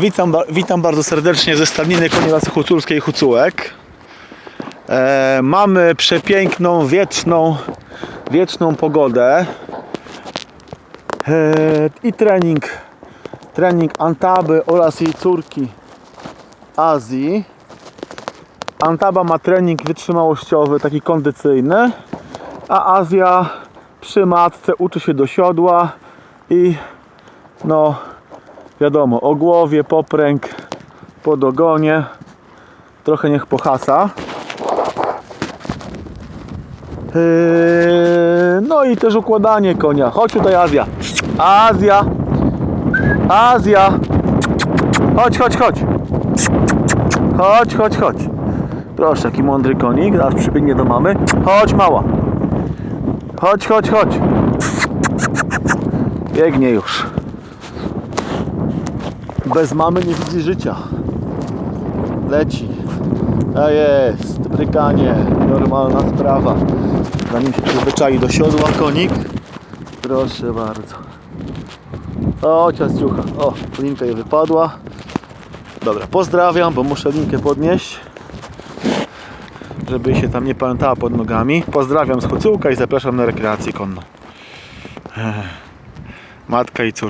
Witam, witam bardzo serdecznie ze stadniny Konilasy Huculskiej Hucułek. E, mamy przepiękną, wieczną, wieczną pogodę. E, I trening, trening Antaby oraz jej córki Azji. Antaba ma trening wytrzymałościowy, taki kondycyjny, a Azja przy matce uczy się do siodła i no wiadomo, o głowie, popręg, pod ogonie. Trochę niech pohasa. Yy, no i też układanie konia. Chodź tutaj Azja. Azja. Azja. Chodź, chodź, chodź. Chodź, chodź, chodź. Proszę, jaki mądry konik. Aż przybiegnie do mamy. Chodź, mała. Chodź, chodź, chodź. Biegnie już. Bez mamy nie widzi życia. Leci. A jest. Brykanie. Normalna sprawa. Zanim się przyzwyczai do siodła konik. Proszę bardzo. O, ciastiucha. O, linka jej wypadła. Dobra, pozdrawiam, bo muszę linkę podnieść. Żeby się tam nie pamiętała pod nogami. Pozdrawiam z Hucułka i zapraszam na rekreację konną. Matka i córka.